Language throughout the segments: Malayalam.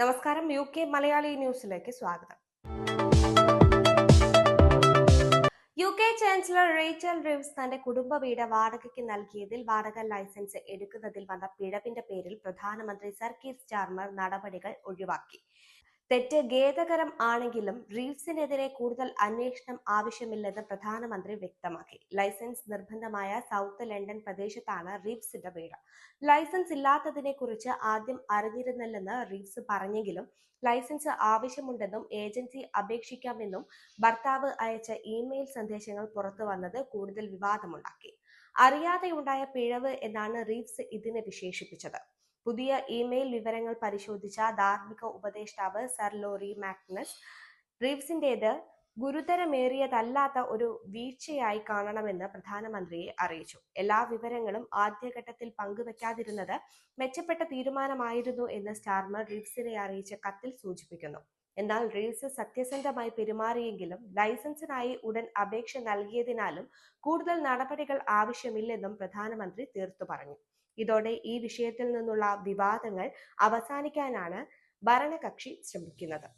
നമസ്കാരം യു കെ മലയാളി ന്യൂസിലേക്ക് സ്വാഗതം. U K chancellor Rachel Reeves തന്റെ കുടുംബ വീട് വാടകയ്ക്ക് നൽകിയതിൽ വാടക ലൈസൻസ് എടുക്കുന്നതിൽ വന്ന പിഴവിന്റെ പേരിൽ പ്രധാനമന്ത്രി സർ കീർ സ്റ്റാർമർ നടപടികൾ ഒഴിവാക്കി. തെറ്റ് ഖേദകരം ആണെങ്കിലും റീഡ്സിനെതിരെ കൂടുതൽ അന്വേഷണം ആവശ്യമില്ലെന്ന് പ്രധാനമന്ത്രി വ്യക്തമാക്കി. ലൈസൻസ് നിർബന്ധമായ സൗത്ത് ലണ്ടൻ പ്രദേശത്താണ് റീഡ്സിന്റെ വീട്. ലൈസൻസ് ഇല്ലാത്തതിനെ കുറിച്ച് ആദ്യം അറിഞ്ഞിരുന്നില്ലെന്ന് റീഡ്സ് പറഞ്ഞെങ്കിലും ലൈസൻസ് ആവശ്യമുണ്ടെന്നും ഏജൻസി അപേക്ഷിക്കാമെന്നും ഭർത്താവ് അയച്ച ഇമെയിൽ സന്ദേശങ്ങൾ പുറത്തു വന്നത് കൂടുതൽ വിവാദമുണ്ടാക്കി. അറിയാതെയുണ്ടായ പിഴവ് എന്നാണ് റീഡ്സ് ഇതിനെ വിശേഷിപ്പിച്ചത്. പുതിയ ഇമെയിൽ വിവരങ്ങൾ പരിശോധിച്ച ധാർമ്മിക ഉപദേഷ്ടാവ് സർ ലോറി മാഗ്നസ് റീവ്സിന്റേത് ഗുരുതരമേറിയതല്ലാത്ത ഒരു വീഴ്ചയായി കാണണമെന്ന് പ്രധാനമന്ത്രിയെ അറിയിച്ചു. എല്ലാ വിവരങ്ങളും ആദ്യഘട്ടത്തിൽ പങ്കുവെക്കാതിരുന്നത് മെച്ചപ്പെട്ട തീരുമാനമായിരുന്നു എന്ന് സ്റ്റാർമർ റീവ്സിനെ അറിയിച്ച കത്തിൽ സൂചിപ്പിക്കുന്നു. എന്നാൽ റീവ്സ് സത്യസന്ധമായി പെരുമാറിയെങ്കിലും ലൈസൻസിനായി ഉടൻ അപേക്ഷ നൽകിയതിനാലും കൂടുതൽ നടപടികൾ ആവശ്യമില്ലെന്നും പ്രധാനമന്ത്രി തീർത്തു പറഞ്ഞു. ഇതോടെ ഈ വിഷയത്തിൽ നിന്നുള്ള വിവാദങ്ങൾ അവസാനിക്കാനാണ് ഭരണകക്ഷി ശ്രമിക്കുന്നത്.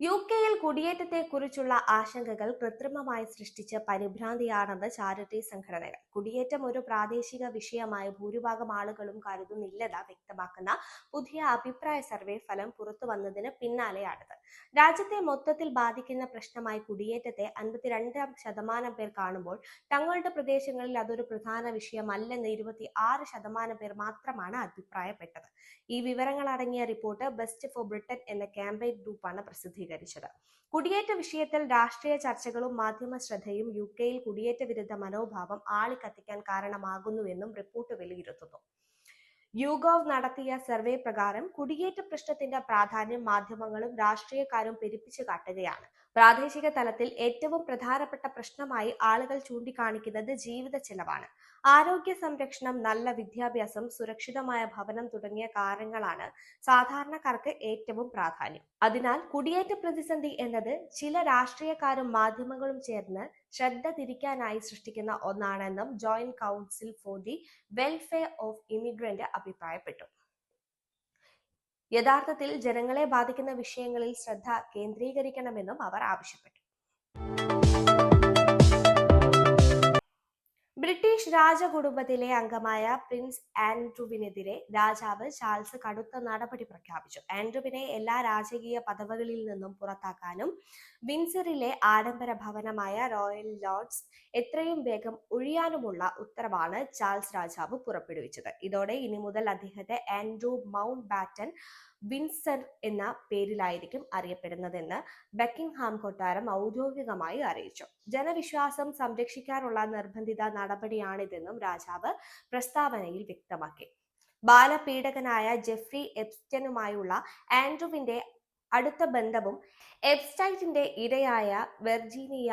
യു കെയിൽ കുടിയേറ്റത്തെക്കുറിച്ചുള്ള ആശങ്കകൾ കൃത്രിമമായി സൃഷ്ടിച്ച പരിഭ്രാന്തിയാണെന്ന് ചാരിറ്റി സംഘടനകൾ. കുടിയേറ്റം ഒരു പ്രാദേശിക വിഷയമായി ഭൂരിഭാഗം ആളുകളും കരുതുന്നില്ലെന്ന് വ്യക്തമാക്കുന്ന പുതിയ അഭിപ്രായ സർവേ ഫലം പുറത്തു വന്നതിന് പിന്നാലെയാണിത്. രാജ്യത്തെ മൊത്തത്തിൽ ബാധിക്കുന്ന പ്രശ്നമായി കുടിയേറ്റത്തെ അൻപത്തിരണ്ട് ശതമാനം പേർ കാണുമ്പോൾ തങ്ങളുടെ പ്രദേശങ്ങളിൽ അതൊരു പ്രധാന വിഷയമല്ലെന്ന് ഇരുപത്തി ആറ് ശതമാനം പേർ മാത്രമാണ് അഭിപ്രായപ്പെട്ടത്. ഈ വിവരങ്ങൾ അടങ്ങിയ റിപ്പോർട്ട് ബെസ്റ്റ് ഫോർ ബ്രിട്ടൻ എന്ന ക്യാമ്പയിൻ ഗ്രൂപ്പാണ് പ്രസിദ്ധീകരിച്ചത്. കുടിയേറ്റ വിഷയത്തിൽ രാഷ്ട്രീയ ചർച്ചകളും മാധ്യമ ശ്രദ്ധയും യു കെയിൽ കുടിയേറ്റ വിരുദ്ധ മനോഭാവം ആളിക്കത്തിക്കാൻ കാരണമാകുന്നുവെന്നും റിപ്പോർട്ട് വിലയിരുത്തുന്നു യുഗോവ് നടത്തിയ സർവേ പ്രകാരം കുടിയേറ്റ പ്രശ്നത്തിന്റെ പ്രാധാന്യം മാധ്യമങ്ങളും രാഷ്ട്രീയക്കാരും പെരുപ്പിച്ചു കാട്ടുകയാണ്. പ്രാദേശിക തലത്തിൽ ഏറ്റവും പ്രധാനപ്പെട്ട പ്രശ്നമായി ആളുകൾ ചൂണ്ടിക്കാണിക്കുന്നത് ജീവിത ചെലവാണ്. ആരോഗ്യ സംരക്ഷണം നല്ല വിദ്യാഭ്യാസം സുരക്ഷിതമായ ഭവനം തുടങ്ങിയ കാര്യങ്ങളാണ് സാധാരണക്കാർക്ക് ഏറ്റവും പ്രാധാന്യം. അതിനാൽ കുടിയേറ്റ പ്രതിസന്ധി എന്നത് ചില രാഷ്ട്രീയക്കാരും മാധ്യമങ്ങളും ചേർന്ന് ശ്രദ്ധ തിരിക്കാനായി സൃഷ്ടിക്കുന്ന ഒന്നാണെന്നും Joint Council for the Welfare of Immigrant അഭിപ്രായപ്പെട്ടു. യഥാർത്ഥത്തിൽ ജനങ്ങളെ ബാധിക്കുന്ന വിഷയങ്ങളിൽ ശ്രദ്ധ കേന്ദ്രീകരിക്കണമെന്നും അവർ ആവശ്യപ്പെട്ടു. ബ്രിട്ടീഷ് രാജകുടുംബത്തിലെ അംഗമായ പ്രിൻസ് ആൻഡ്രുവിനെതിരെ രാജാവ് ചാൾസ് കടുത്ത നടപടി പ്രഖ്യാപിച്ചു. ആൻഡ്രുവിനെ എല്ലാ രാജകീയ പദവികളിൽ നിന്നും പുറത്താക്കാനും വിൻസറിലെ ആഡംബര ഭവനമായ റോയൽ ലോഡ്സ് എത്രയും വേഗം ഒഴിയാനുമുള്ള ഉത്തരവാണ് ചാൾസ് രാജാവ് പുറപ്പെടുവിച്ചത്. ഇതോടെ ഇനി മുതൽ അദ്ദേഹത്തെ ആൻഡ്രൂ മൗണ്ട് ബാറ്റൻ വിൻസർ എന്ന പേരിലായിരിക്കും അറിയപ്പെടുന്നതെന്ന് ബക്കിംഗ്ഹാം കൊട്ടാരം ഔദ്യോഗികമായി അറിയിച്ചു. ജനവിശ്വാസം സംരക്ഷിക്കാനുള്ള നിർബന്ധിത നടപടിയാണിതെന്നും രാജാവ് പ്രസ്താവനയിൽ വ്യക്തമാക്കി. ബാലപീഡകനായ ജെഫ്രി എപ്സ്റ്റനുമായുള്ള ആൻഡ്രുവിന്റെ അടുത്ത ബന്ധവും എബ്സ്റ്റൈറ്റിന്റെ ഇരയായ വെർജീനിയ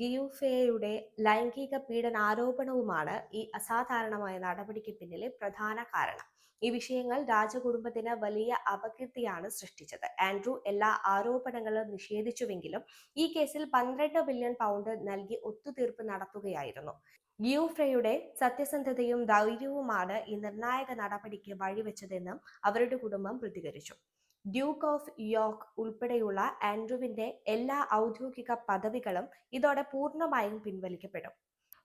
ഗിയൂഫേയുടെ ലൈംഗിക പീഡനാരോപണവുമാണ് ഈ അസാധാരണമായ നടപടിക്ക് പിന്നിലെ പ്രധാന കാരണം. ഈ വിഷയങ്ങൾ രാജകുടുംബത്തിന് വലിയ അപകീർത്തിയാണ് സൃഷ്ടിച്ചത്. ആൻഡ്രൂ എല്ലാ ആരോപണങ്ങളും നിഷേധിച്ചുവെങ്കിലും ഈ കേസിൽ പന്ത്രണ്ട് ബില്യൺ പൗണ്ട് നൽകി ഒത്തുതീർപ്പ് നടത്തുകയായിരുന്നു. ഗിയൂഫ്രയുടെ സത്യസന്ധതയും ധൈര്യവുമാണ് ഈ നിർണായക നടപടിക്ക് വഴിവെച്ചതെന്നും അവരുടെ കുടുംബം പ്രതികരിച്ചു. ഡ്യൂക്ക് ഓഫ് യോർക്ക് ഉൾപ്പെടെയുള്ള ആൻഡ്രുവിന്റെ എല്ലാ ഔദ്യോഗിക പദവികളും ഇതോടെ പൂർണമായും പിൻവലിക്കപ്പെടും.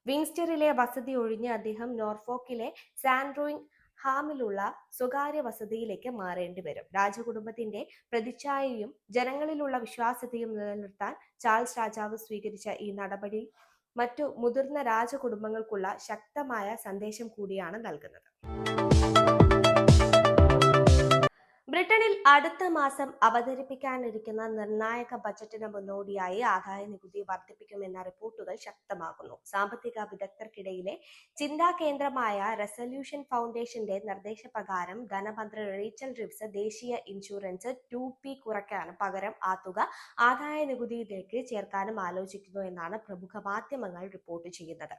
വിങ്സ്റ്ററിലെ വസതി ഒഴിഞ്ഞ് അദ്ദേഹം നോർഫോക്കിലെ സാൻഡ്രോയിങ് ഹാമിലുള്ള സ്വകാര്യ വസതിയിലേക്ക് മാറേണ്ടി വരും. രാജകുടുംബത്തിന്റെ പ്രതിച്ഛായയും ജനങ്ങളിലുള്ള വിശ്വാസ്യതയും നിലനിർത്താൻ ചാൾസ് രാജാവ് സ്വീകരിച്ച ഈ നടപടി മറ്റു മുതിർന്ന രാജകുടുംബങ്ങൾക്കുള്ള ശക്തമായ സന്ദേശം കൂടിയാണ് നൽകുന്നത്. ബ്രിട്ടനിൽ അടുത്ത മാസം അവതരിപ്പിക്കാനിരിക്കുന്ന നിർണായക ബജറ്റിന് മുന്നോടിയായി ആദായ നികുതി വർദ്ധിപ്പിക്കുമെന്ന റിപ്പോർട്ടുകൾ ശക്തമാകുന്നു. സാമ്പത്തിക വിദഗ്ധർക്കിടയിലെ ചിന്താ കേന്ദ്രമായ റെസൊല്യൂഷൻ ഫൗണ്ടേഷന്റെ നിർദ്ദേശപ്രകാരം ധനമന്ത്രി റീച്ചൽ റിവ്സ് ദേശീയ ഇൻഷുറൻസ് ടു പി കുറയ്ക്കാനും പകരം ആ തുക ആദായ നികുതിയിലേക്ക് ചേർക്കാനും ആലോചിക്കുന്നു എന്നാണ് പ്രമുഖ മാധ്യമങ്ങൾ റിപ്പോർട്ട് ചെയ്യുന്നത്.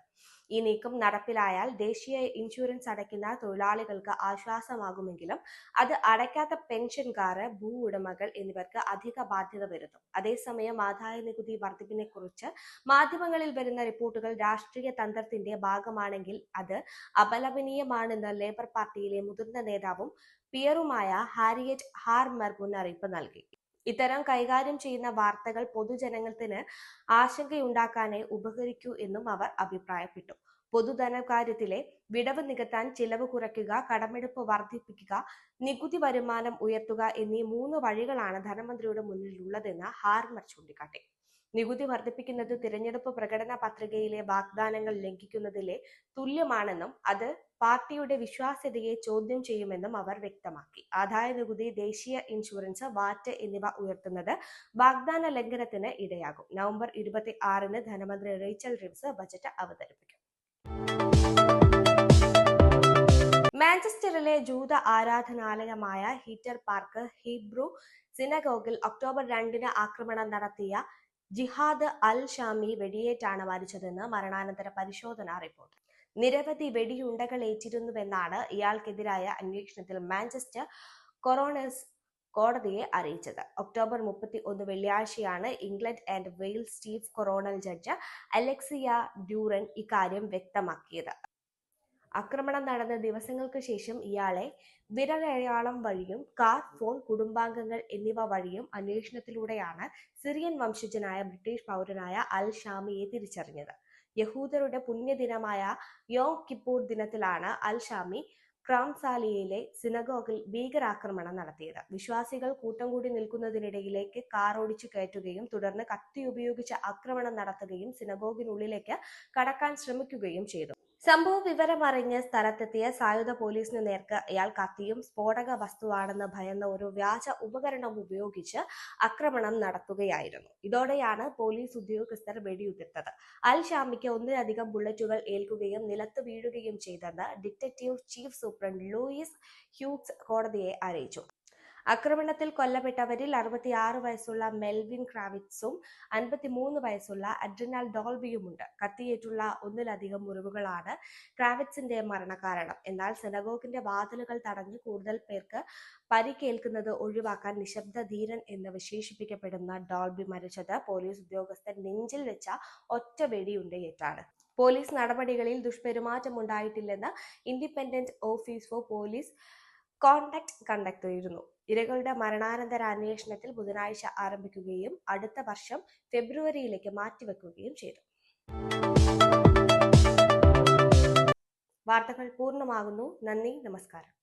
ഈ നീക്കം നടപ്പിലായാൽ ദേശീയ ഇൻഷുറൻസ് അടയ്ക്കുന്ന തൊഴിലാളികൾക്ക് ആശ്വാസമാകുമെങ്കിലും അത് അടയ്ക്കാത്ത പെൻഷൻകാർ ഭൂ ഉടമകൾ എന്നിവർക്ക് അധിക ബാധ്യത വരുത്തും അതേസമയം ആദായ നികുതി വർദ്ധിപ്പിനെ കുറിച്ച് മാധ്യമങ്ങളിൽ വരുന്ന റിപ്പോർട്ടുകൾ രാഷ്ട്രീയ തന്ത്രത്തിന്റെ ഭാഗമാണെങ്കിൽ അത് അപലപനീയമാണെന്ന് ലേബർ പാർട്ടിയിലെ മുതിർന്ന നേതാവും പിയറുമായ ഹാരിയറ്റ് ഹാർമർ മുന്നറിയിപ്പ് നൽകി. ഇത്തരം കൈകാര്യം ചെയ്യുന്ന വാർത്തകൾ പൊതുജനത്തിന് ആശങ്കയുണ്ടാക്കാനേ ഉപകരിക്കൂ എന്നും അവർ അഭിപ്രായപ്പെട്ടു. പൊതുധനകാര്യത്തിലെ വിടവ് നികത്താൻ ചിലവ് കുറയ്ക്കുക കടമെടുപ്പ് വർദ്ധിപ്പിക്കുക നികുതി വരുമാനം ഉയർത്തുക എന്നീ മൂന്ന് വഴികളാണ് ധനമന്ത്രിയുടെ മുന്നിലുള്ളതെന്ന് ഹാർമർ ചൂണ്ടിക്കാട്ടി. നികുതി വർദ്ധിപ്പിക്കുന്നത് തിരഞ്ഞെടുപ്പ് പ്രകടന പത്രികയിലെ വാഗ്ദാനങ്ങൾ ലംഘിക്കുന്നതിലെ തുല്യമാണെന്നും അത് പാർട്ടിയുടെ വിശ്വാസ്യതയെ ചോദ്യം ചെയ്യുമെന്നും അവർ വ്യക്തമാക്കി. ആദായ നികുതി ദേശീയ ഇൻഷുറൻസ് വാറ്റ് എന്നിവ ഉയർത്തുന്നത് വാഗ്ദാന ലംഘനത്തിന് ഇടയാകും. നവംബർ ഇരുപത്തി ആറിന് ധനമന്ത്രി റേച്ചൽ റിംസ് ബജറ്റ് അവതരിപ്പിക്കും. മാഞ്ചസ്റ്ററിലെ ജൂത ആരാധനാലയമായ ഹീറ്റർ പാർക്ക് ഹീബ്രു സിനഗോഗിൽ ഒക്ടോബർ രണ്ടിന് ആക്രമണം നടത്തിയ ജിഹാദ് അൽ ഷാമി വെടിയേറ്റാണ് മരിച്ചതെന്ന് മരണാനന്തര പരിശോധനാ റിപ്പോർട്ട്. നിരവധി വെടിയുണ്ടകൾ ഏറ്റിരുന്നുവെന്നാണ് ഇയാൾക്കെതിരായ അന്വേഷണത്തിൽ മാഞ്ചസ്റ്റർ കൊറോണേഴ്സ് കോടതിയെ അറിയിച്ചത്. ഒക്ടോബർ മുപ്പത്തി ഒന്ന് വെള്ളിയാഴ്ചയാണ് England and Wales chief coroner judge Alexia Durran ഇക്കാര്യം വ്യക്തമാക്കിയത്. ആക്രമണം നടന്ന ദിവസങ്ങൾക്ക് ശേഷം ഇയാളെ വിരലടയാളം വഴിയും കാർ ഫോൺ കുടുംബാംഗങ്ങൾ എന്നിവ വഴിയും അന്വേഷണത്തിലൂടെയാണ് സിറിയൻ വംശജനായ ബ്രിട്ടീഷ് പൗരനായ അൽ ഷാമിയെ തിരിച്ചറിഞ്ഞത്. യഹൂദരുടെ പുണ്യദിനമായ യോം കിപ്പൂർ ദിനത്തിലാണ് അൽ ഷാമി ക്രാംസാലിയയിലെ സിനഗോഗിൽ ഭീകരാക്രമണം നടത്തിയത്. വിശ്വാസികൾ കൂട്ടം കൂടി നിൽക്കുന്നതിനിടയിലേക്ക് കാർ ഓടിച്ചു കയറ്റുകയും തുടർന്ന് കത്തി ഉപയോഗിച്ച് ആക്രമണം നടത്തുകയും സിനഗോഗിനുള്ളിലേക്ക് കടക്കാൻ ശ്രമിക്കുകയും ചെയ്തു. സംഭവ വിവരമറിഞ്ഞ് സ്ഥലത്തെത്തിയ സായുധ പോലീസിന് നേർക്ക് ഇയാൾ കത്തിയും സ്ഫോടക വസ്തുവാണെന്ന് ഭയന്ന ഒരു വ്യാജ ഉപകരണം ഉപയോഗിച്ച് ആക്രമണം നടത്തുകയായിരുന്നു. ഇതോടെയാണ് പോലീസ് ഉദ്യോഗസ്ഥർ വെടിയുതിർത്തത്. അൽ ഷാമിക്ക് ഒന്നിലധികം ബുള്ളറ്റുകൾ ഏൽക്കുകയും നിലത്ത് വീഴുകയും ചെയ്തെന്ന് detective chief superintendent Lewis Hughes കോടതിയെ അറിയിച്ചു. ആക്രമണത്തിൽ കൊല്ലപ്പെട്ടവരിൽ അറുപത്തിയാറ് വയസ്സുള്ള മെൽവിൻ ക്രാവിറ്റ്സും അൻപത്തിമൂന്ന് വയസ്സുള്ള അഡ്രിനാൽ ഡോൾബിയുമുണ്ട് കത്തിയേറ്റുള്ള ഒന്നിലധികം മുറിവുകളാണ് ക്രാവിറ്റ്സിന്റെ മരണകാരണം. എന്നാൽ സെനഗോഗിന്റെ വാതിലുകൾ തടഞ്ഞ് കൂടുതൽ പേർക്ക് പരിക്കേൽക്കുന്നത് ഒഴിവാക്കാൻ നിശബ്ദ ധീരൻ എന്ന് വിശേഷിപ്പിക്കപ്പെടുന്ന ഡോൾബി മരിച്ചത് പോലീസ് ഉദ്യോഗസ്ഥൻ നെഞ്ചിൽ വെച്ച ഒറ്റ വെടിയുണ്ടയേറ്റാണ്. പോലീസ് നടപടികളിൽ ദുഷ്പെരുമാറ്റം ദുഷ്പെരുമാറ്റമുണ്ടായിട്ടില്ലെന്ന് independent office for police contact conduct ചെയ്തിരുന്നു ഇരകളുടെ മരണാനന്തര അന്വേഷണത്തിൽ ബുധനാഴ്ച ആരംഭിക്കുകയും അടുത്ത വർഷം ഫെബ്രുവരിയിലേക്ക് മാറ്റിവെക്കുകയും ചെയ്തു. വാർത്തകൾ പൂർണമാകുന്നു. നന്ദി. നമസ്കാരം.